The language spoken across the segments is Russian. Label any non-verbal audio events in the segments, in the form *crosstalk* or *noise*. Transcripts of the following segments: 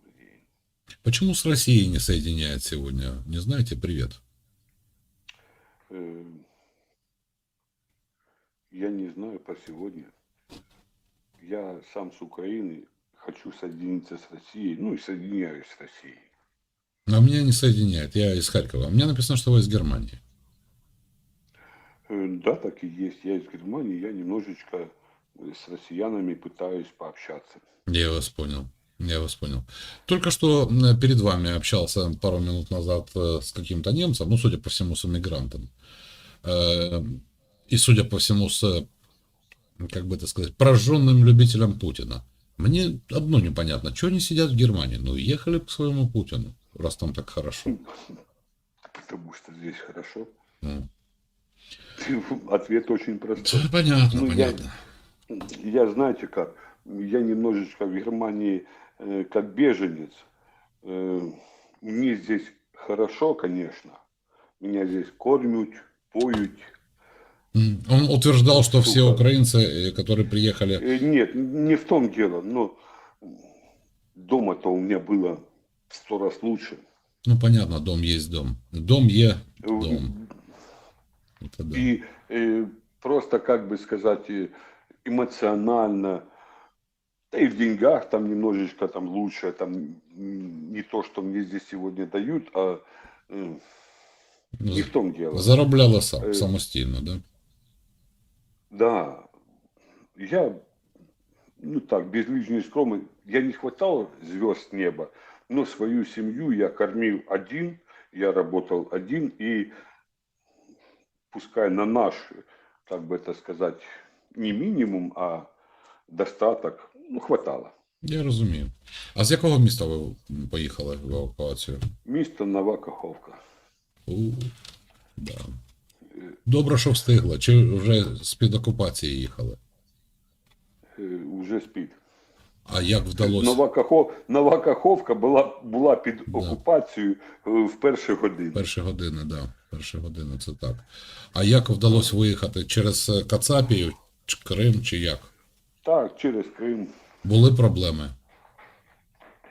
добрый день. Почему с Россией не соединяет сегодня? Не знаете? Привет. Э, Я не знаю по сегодня. Я сам с Украины, хочу соединиться с Россией, ну и соединяюсь с Россией. А меня не соединяет. Я из Харькова. Мне написано, что вы из Германии. Э, Да, так и есть. Я из Германии, я немножечко с россиянами пытаюсь пообщаться. Я вас понял. Я вас понял. Только что перед вами общался пару минут назад э, с каким-то немцем, ну, судя по всему, с иммигрантом. Э, И, судя по всему, с, как бы это сказать, прожженным любителем Путина. Мне одно непонятно, что они сидят в Германии? Ну, ехали к своему Путину, раз там так хорошо. Потому что здесь хорошо. Ну, *laughs* Ответ очень простой. понятно, Ну, я- понятно. Я, знаете как, я немножечко в Германии э, как беженец. Э, мне здесь хорошо, конечно. Меня здесь кормят, поют. Он утверждал, что все Супер. украинцы, э, которые приехали... Э, нет, не в том дело, но дома-то у меня было в сто раз лучше. Ну, понятно, дом есть дом. Дом е дом. Это да. И э, просто, как бы сказать, эмоционально, да и в деньгах там немножечко там лучше, там не то, что мне здесь сегодня дают, а э, не в том дело. Заробляли сам, Е. самостійно, да? Да, я, ну так, без лишней скромы, я не хватал звезд неба, но свою семью я кормил один, я работал один, и пускай на наш, как бы это сказать, не минимум, а достаток, ну, хватало. Я розумію. А з якого міста ви поїхали в евакуацію? Місто Нова Каховка. У, да. Добре, що встигла. Чи вже з-під окупації їхали? Е, Уже спить. А як вдалося? Нова, Кахов... Нова Каховка була, була під окупацією е, в перші години. Перші години, да. Перші години, це так. А як вдалося виїхати? Через Кацапію, Крим, чи як? Так, через Крим. Були проблеми?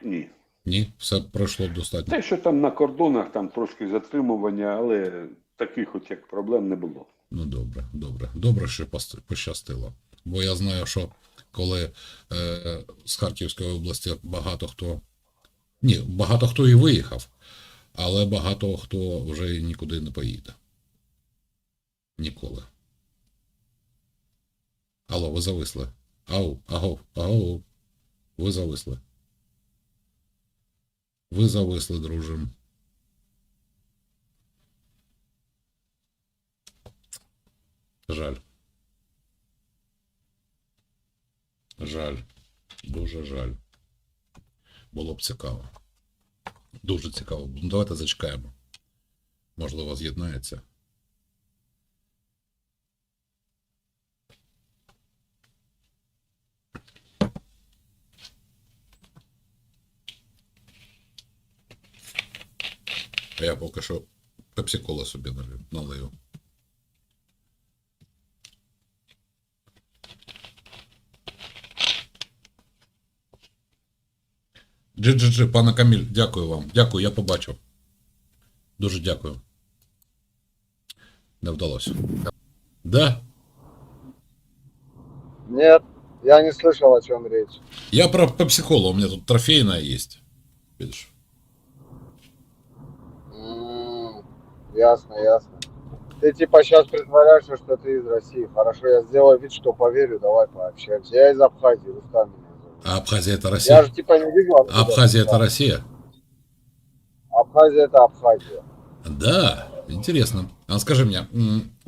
Ні. Ні? Все пройшло достатньо. Те, що там на кордонах, там трошки затримування, але таких от як проблем не було. Ну добре, добре. Добре, що пощастило. Бо я знаю, що коли е, з Харківської області багато хто. Ні, багато хто і виїхав, але багато хто вже нікуди не поїде. Ніколи. Алло, ви зависли. Ау, агов, агов. Ви зависли. Ви зависли, дружим. Жаль. Жаль. Дуже жаль. Було б цікаво. Дуже цікаво. Ну, давайте зачекаємо. Можливо, з'єднається. Я поки що пепсикола собі налив-. Джи-джи-джи, пане Каміль, дякую вам. Дякую, я побачив. Дуже дякую. Не вдалося. Да? Нет, я не слышал, о чем речь. Я про пепсиколу, у меня тут трофейная есть. Видишь? М, Ясно, ясно. Ты типа сейчас притворяешься, что ты из России. Хорошо, я сделаю вид, что поверю, давай пообщаемся. Я из Абхазии, Рустам меня зовут. А Абхазия это Я Россия? же типа не видел. откуда Абхазия это. Россия? Абхазия это Абхазия. Да, интересно. А скажи мне,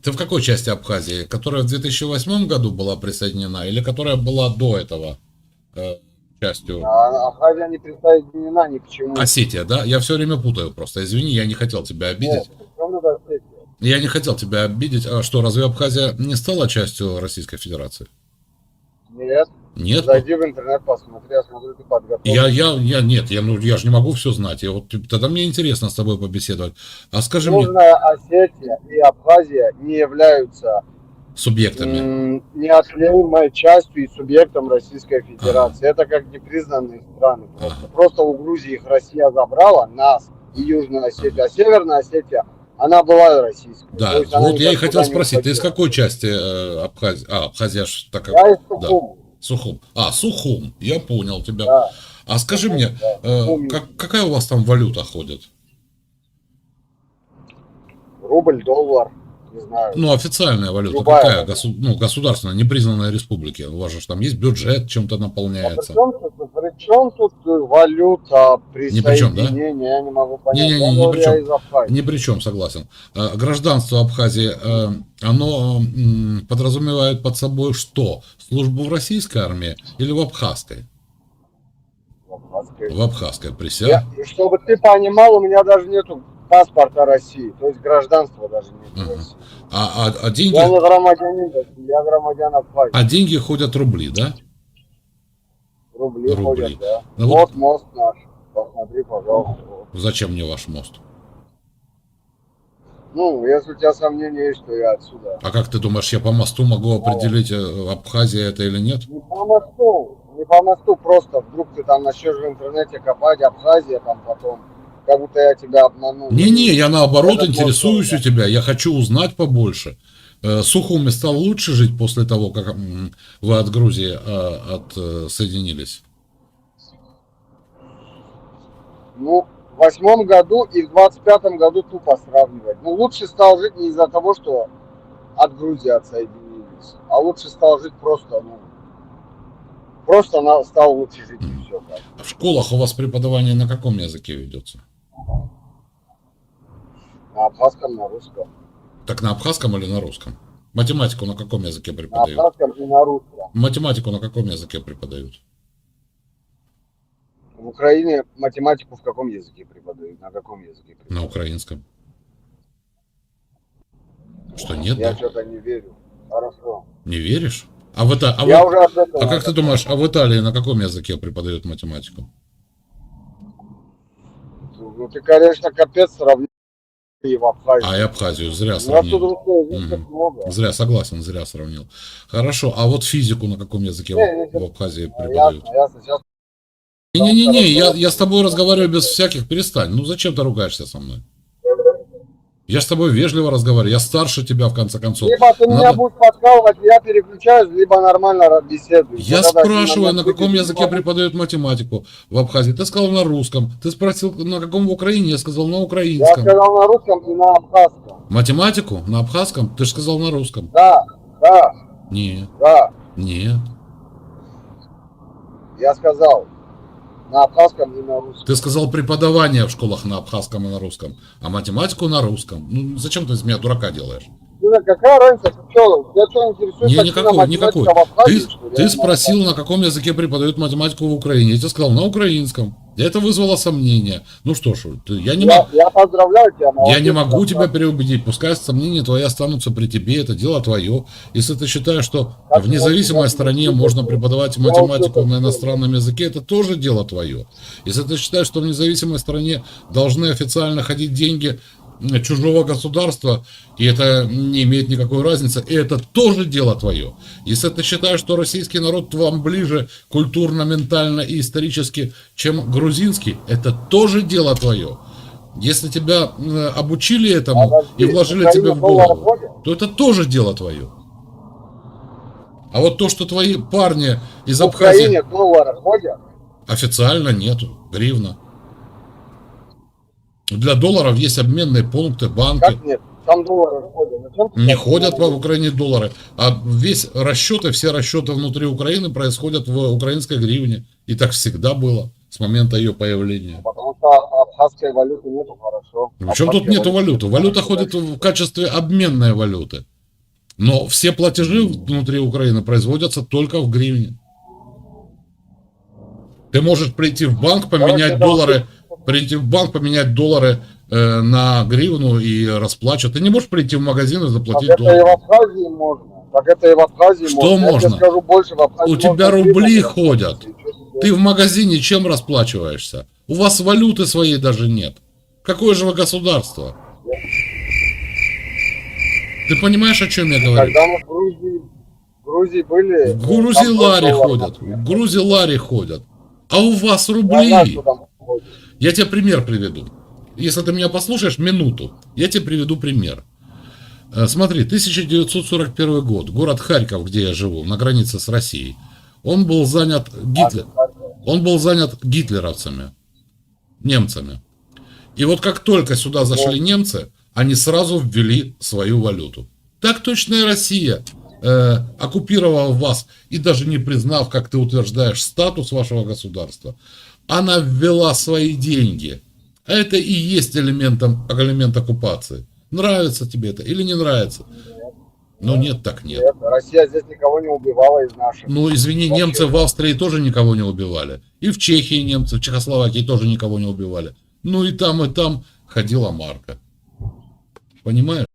ты в какой части Абхазии? Которая в 2008 году была присоединена или которая была до этого э, частью? А Абхазия не присоединена ни к чему. Осетия, да? Я все время путаю просто. Извини, я не хотел тебя Нет, причем тут Осетия? Я не хотел тебя обидеть. А что, разве Абхазия не стала частью Российской Федерации? Нет. Нет? Зайди в интернет, посмотри, я смотрю, ты подготовлен. Я, я, я, нет, я, ну, я же не могу все знать. Я вот, тогда мне интересно с тобой побеседовать. А скажи мне, Южная Осетия и Абхазия не являются субъектами. неотъемлемой частью и субъектом Российской Федерации. Это как непризнанные страны. Просто. Ага. Просто у Грузии их Россия забрала, нас и Южная Осетия. А Северная Осетия, она была российской. Да, вот я и хотел спросить, ты из какой части э, Абхазии? А, Абхазия ж так как... Я из Да. Сухума. Сухум. А, Сухум, я понял тебя. Да. А скажи мне, Да. э, Сухум. как- какая у вас там валюта ходит? Рубль, доллар, не знаю. Ну, официальная валюта Любая какая? валюта. Госу- ну, государственная, непризнанная республики. У вас же там есть бюджет, чем-то А при наполняется. чем тут, при чем тут валюта, Ни при чем, да? я не могу понять. Не-не-не, Я ни говорю, при я чем. Ни при чем, согласен. Э, Гражданство Абхазии, э, оно подразумевает под собой что? Службу в российской армии или в абхазской? Абхазской. В абхазской присяг. чтобы ты понимал, у меня даже нету паспорта России, то есть гражданства даже нет. А, а- а деньги, Я не громадянин я гражданин Абхазии. а деньги ходят рубли, да? Рубли, рубли. ходят, да. Ну вот мост наш, посмотри, пожалуйста. Зачем мне ваш мост? Ну, если у тебя сомнения есть, что я отсюда. А как ты думаешь, я по мосту могу определить, э, Абхазия это или нет? Не по мосту, не по мосту, просто вдруг ты там начнешь в интернете копать, Абхазия там потом, как будто я тебя обманул. Не-не, я наоборот Этот интересуюсь у тебя, я хочу узнать побольше. Э, Сухуми стал лучше жить после того, как вы от Грузии э, отсоединились? Ну, в восьмом году и в двадцать пятом году тупо сравнивать. Ну, лучше стал жить не из-за того, что от Грузии отсоединились, а лучше стал жить просто, ну, просто стал лучше жить и все. Как. А В школах у вас преподавание на каком языке ведется? На абхазском, на русском. Так на абхазском или на русском? Математику на каком языке На преподают? абхазском и на русском. Математику на каком языке преподают? В Украине математику в каком языке преподают? На каком языке На преподают? украинском. Что, нет, Я да? что-то не верю. Хорошо. Не веришь? А, в Ита- а, Я вы- уже а как ты думаешь, а в Италии на каком языке преподают математику? Ну, ты, конечно, капец сравнил и в Абхазии. А и Абхазию зря У нас тут сравнил. русскоязычных Мгм. много. Зря, согласен, зря сравнил. Хорошо, а вот физику на каком языке в, в Абхазии А, преподают? Ясно, ясно. Сейчас Не-не-не, я, я с тобой разговариваю без всяких, перестань. Ну зачем ты ругаешься со мной? Я с тобой вежливо разговариваю, я старше тебя в конце концов. либо ты меня Надо- будешь подкалывать, я переключаюсь, либо нормально беседую. Я тогда спрашиваю, меня на каком языке понимать. преподают математику в Абхазии. Ты сказал на русском. Ты спросил, на каком в Украине. Я сказал на Я украинском. сказал на русском и на абхазском. Математику на абхазском? Ты же сказал на русском. Да, да, Нет, да. нет. Я сказал на абхазском и на русском. Ты сказал преподавание в школах на абхазском и на русском, а математику на русском. Ну, зачем ты из меня дурака делаешь? Ну, какая разница, ты что, я что интересуюсь, Не, никакой, никакой. Абхазии, Ты, ты спросил, на каком языке преподают математику в Украине. Я тебе сказал, на украинском. Это вызвало сомнение. Ну что ж, я не Я, могу. я поздравляю тебя, Я молодец, не могу тебя переубедить. Пускай сомнения твои останутся при тебе, это дело твое. Если ты считаешь, что Как в независимой я стране можно я преподавать математику я на иностранном языке, это тоже дело твое. Если ты считаешь, что в независимой стране должны официально ходить деньги м, чужого государства, и это не имеет никакой разницы, и это тоже дело твое. Если ты считаешь, что российский народ вам ближе культурно, ментально и исторически, чем грузинский, это тоже дело твое. Если тебя э, обучили этому Подожди, и вложили в Украине тебе в доллар голову, то это тоже дело твое. А вот то, что твои парни из В Абхазии Украине доллары ходят? официально нету, гривна. Для долларов есть обменные пункты, банки. Как нет? Там доллары ходят. Зачем Не ходят в Украине доллары, а весь расчеты, все расчеты внутри Украины происходят в украинской гривне. И так всегда было с момента ее появления. Потому что абхазской валюты нету, хорошо. Причем тут Абхазской нету валюты. Валюта ходит в качестве обменной валюты. Но все платежи внутри Украины производятся только в гривне. Ты можешь прийти в банк, поменять доллары, прийти в банк, поменять доллары э, на гривну и расплачиваться. Ты не можешь прийти в магазин и Так заплатить это и в. Абхазии можно. Так это и в Абхазии Что можно. Я можно? тебе скажу больше, в Абхазии У тебя можно рубли гривнами ходят. Ты в магазине чем расплачиваешься? У вас валюты своей даже нет. Какое же вы государство? Ты понимаешь, о чем я говорю? Когда мы в Грузии, в Грузии были... В Грузии лари ходят. В Грузии лари ходят. А у вас Я рубли. Я тебе пример приведу. Если ты меня послушаешь минуту, я тебе приведу пример. Э, Смотри, 1941 год, город Харьков, где я живу, на границе с Россией. Он был занят Гитлер, он был занят гитлеровцами, немцами. И вот как только сюда зашли немцы, они сразу ввели свою валюту. Так точно и Россия, э, оккупировав вас и даже не признав, как ты утверждаешь, статус вашего государства, она ввела свои деньги. А это и есть элементом, элемент оккупации. Нравится тебе это или не нравится? Ну нет, так нет. Нет, Россия здесь никого не убивала из наших. Ну, извини, Вообще. немцы в Австрии тоже никого не убивали. И в Чехии немцы, в Чехословакии тоже никого не убивали. Ну и там, и там ходила марка. Понимаешь?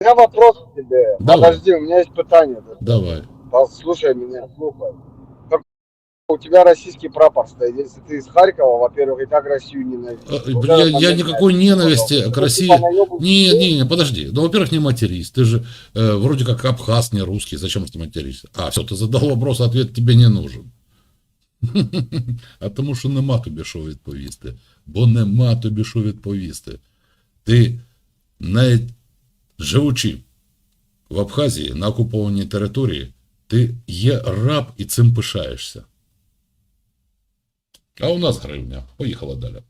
У меня вопрос к тебе. Давай. Подожди, у меня есть питание. Давай. Послушай меня, слухай Как у тебя российский прапор стоит. Если ты из Харькова, во-первых, и так Россию ненавидишь. Э, Вот Я, этот я момент никакой найди, ненависти пожалуйста. к Ну, России... типа наебываешь Не, людей. не, не, подожди. Ну, во-первых, не матерись. Ты же э, вроде как абхаз, не русский. Зачем ты материшься? А, все, ты задал вопрос, ответ тебе не нужен. *laughs* А тому, що нема тобі що відповісти. Бо нема тобі що відповісти. Ти навіть живучи в Абхазії на окупованій території, ти є раб і цим пишаєшся. А у нас гривня. Поїхала далі.